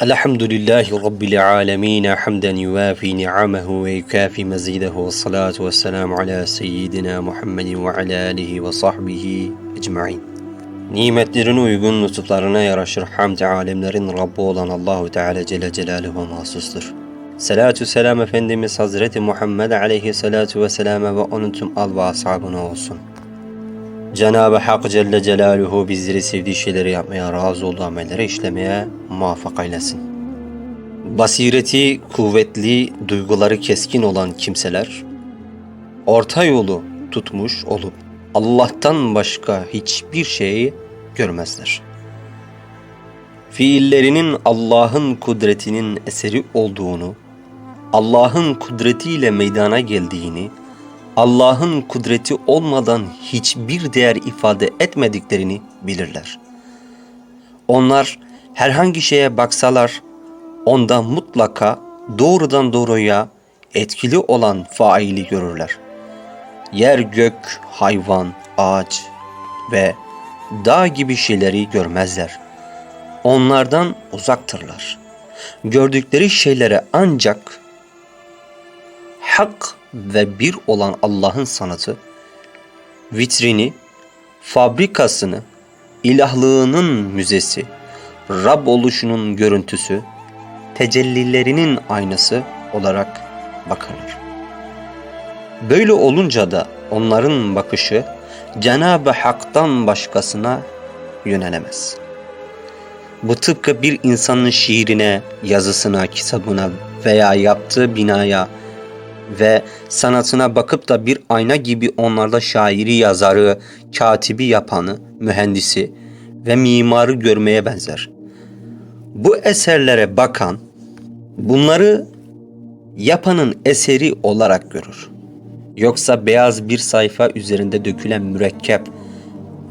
Elhamdülillahi Rabbil alemin hamden yuvafi ni'amehu ve yukafi mezidehu ve salatu ve selamu ala seyyidina Muhammedin ve ala alihi ve sahbihi ecma'in. Nimetlerine uygun lütuflarına yaraşır hamd alemlerin Rabbi olan Allahu Teala Celle Celaluhu mahsustur. Selatü selam Efendimiz Hazreti Muhammed aleyhissalatu vesselam'a ve onun tüm al ve ashabına olsun.'' Cenab-ı Hak Celle Celaluhu bizleri sevdiği şeyleri yapmaya, razı olduğu amelleri işlemeye muvaffak eylesin. Basireti kuvvetli, duyguları keskin olan kimseler, orta yolu tutmuş olup Allah'tan başka hiçbir şeyi görmezler. Fiillerinin Allah'ın kudretinin eseri olduğunu, Allah'ın kudretiyle meydana geldiğini, Allah'ın kudreti olmadan hiçbir değer ifade etmediklerini bilirler. Onlar herhangi şeye baksalar onda mutlaka doğrudan doğruya etkili olan faili görürler. Yer gök, hayvan, ağaç ve dağ gibi şeyleri görmezler. Onlardan uzaktırlar. Gördükleri şeylere ancak hak ve bir olan Allah'ın sanatı, vitrini, fabrikasını, ilahlığının müzesi, Rab oluşunun görüntüsü, tecellilerinin aynası olarak bakarlar. Böyle olunca da onların bakışı Cenab-ı Hak'tan başkasına yönelemez. Bu tıpkı bir insanın şiirine, yazısına, kitabına veya yaptığı binaya ve sanatına bakıp da bir ayna gibi onlarda şairi yazarı, katibi yapanı, mühendisi ve mimarı görmeye benzer. Bu eserlere bakan bunları yapanın eseri olarak görür. Yoksa beyaz bir sayfa üzerinde dökülen mürekkep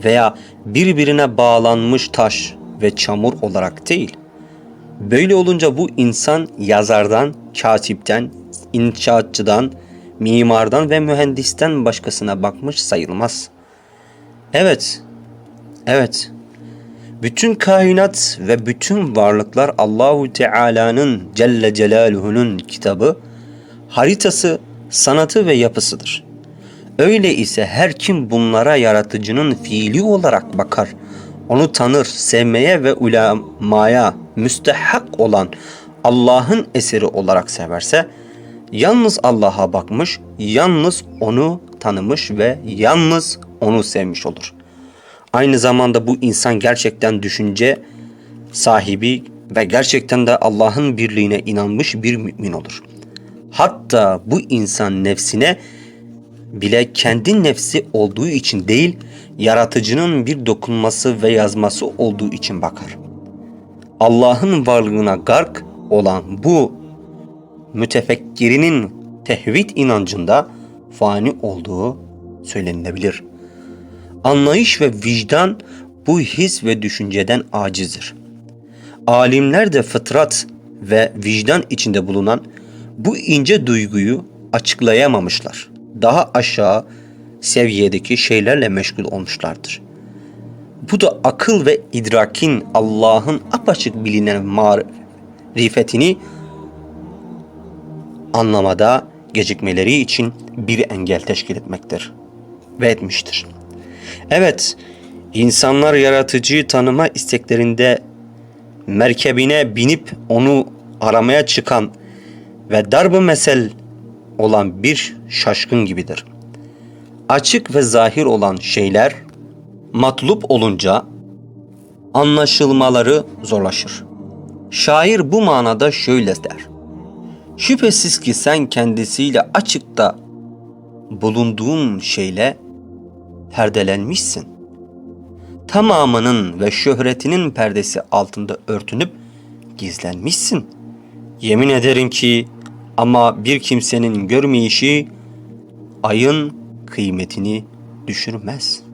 veya birbirine bağlanmış taş ve çamur olarak değil. Böyle olunca bu insan yazardan, katipten, inşaatçıdan, mimardan ve mühendisten başkasına bakmış sayılmaz. Evet, evet. Bütün kainat ve bütün varlıklar Allahu Teala'nın Celle Celaluhu'nun kitabı, haritası, sanatı ve yapısıdır. Öyle ise her kim bunlara yaratıcının fiili olarak bakar, onu tanır, sevmeye ve ulemaya müstehak olan Allah'ın eseri olarak severse, yalnız Allah'a bakmış, yalnız onu tanımış ve yalnız onu sevmiş olur. Aynı zamanda bu insan gerçekten düşünce sahibi ve gerçekten de Allah'ın birliğine inanmış bir mümin olur. Hatta bu insan nefsine bile kendi nefsi olduğu için değil, yaratıcının bir dokunması ve yazması olduğu için bakar. Allah'ın varlığına gark olan bu mütefekkirinin tehvid inancında fani olduğu söylenilebilir. Anlayış ve vicdan bu his ve düşünceden acizdir. Alimler de fıtrat ve vicdan içinde bulunan bu ince duyguyu açıklayamamışlar. Daha aşağı seviyedeki şeylerle meşgul olmuşlardır. Bu da akıl ve idrakin Allah'ın apaçık bilinen marifetini anlamada gecikmeleri için bir engel teşkil etmektir ve etmiştir. Evet, insanlar yaratıcıyı tanıma isteklerinde merkebine binip onu aramaya çıkan ve darbe mesel olan bir şaşkın gibidir. Açık ve zahir olan şeyler matlup olunca anlaşılmaları zorlaşır. Şair bu manada şöyle der. Şüphesiz ki sen kendisiyle açıkta bulunduğun şeyle perdelenmişsin. Tamamının ve şöhretinin perdesi altında örtünüp gizlenmişsin. Yemin ederim ki ama bir kimsenin görmeyişi ayın kıymetini düşürmez.''